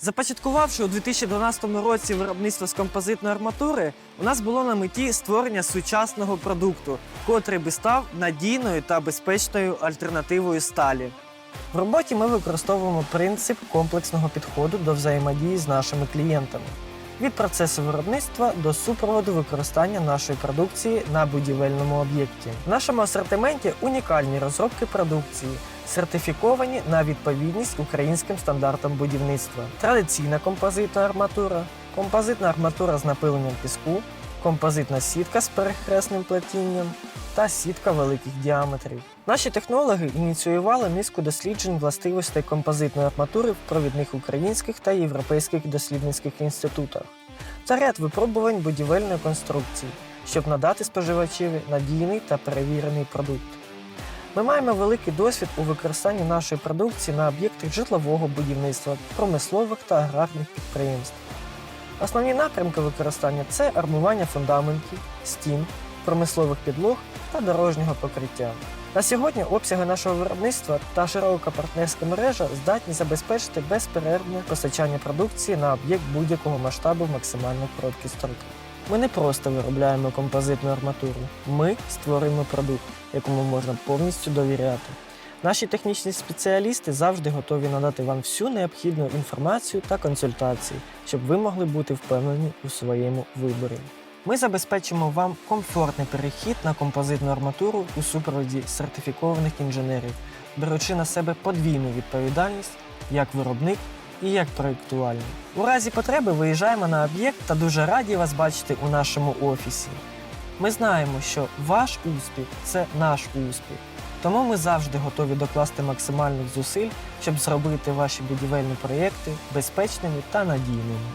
Започаткувавши у 2012 році виробництво з композитної арматури, у нас було на меті створення сучасного продукту, котрий би став надійною та безпечною альтернативою сталі. В роботі ми використовуємо принцип комплексного підходу до взаємодії з нашими клієнтами від процесу виробництва до супроводу використання нашої продукції на будівельному об'єкті. В нашому асортименті унікальні розробки продукції, сертифіковані на відповідність українським стандартам будівництва, традиційна композитна арматура, композитна арматура з напиленням піску, композитна сітка з перехресним плетінням та сітка великих діаметрів. Наші технологи ініціювали низку досліджень властивостей композитної арматури в провідних українських та європейських дослідницьких інститутах та ряд випробувань будівельної конструкції, щоб надати споживачеві надійний та перевірений продукт. Ми маємо великий досвід у використанні нашої продукції на об'єктах житлового будівництва, промислових та аграрних підприємств. Основні напрямки використання це армування фундаментів, стін, промислових підлог та дорожнього покриття. На сьогодні обсяги нашого виробництва та широка партнерська мережа здатні забезпечити безперервне постачання продукції на об'єкт будь-якого масштабу в максимально короткі строки. Ми не просто виробляємо композитну арматуру, ми створюємо продукт, якому можна повністю довіряти. Наші технічні спеціалісти завжди готові надати вам всю необхідну інформацію та консультації, щоб ви могли бути впевнені у своєму виборі. Ми забезпечимо вам комфортний перехід на композитну арматуру у супроводі сертифікованих інженерів, беручи на себе подвійну відповідальність як виробник і як проєктувальник. У разі потреби виїжджаємо на об'єкт та дуже раді вас бачити у нашому офісі. Ми знаємо, що ваш успіх це наш успіх. Тому ми завжди готові докласти максимальних зусиль, щоб зробити ваші будівельні проєкти безпечними та надійними.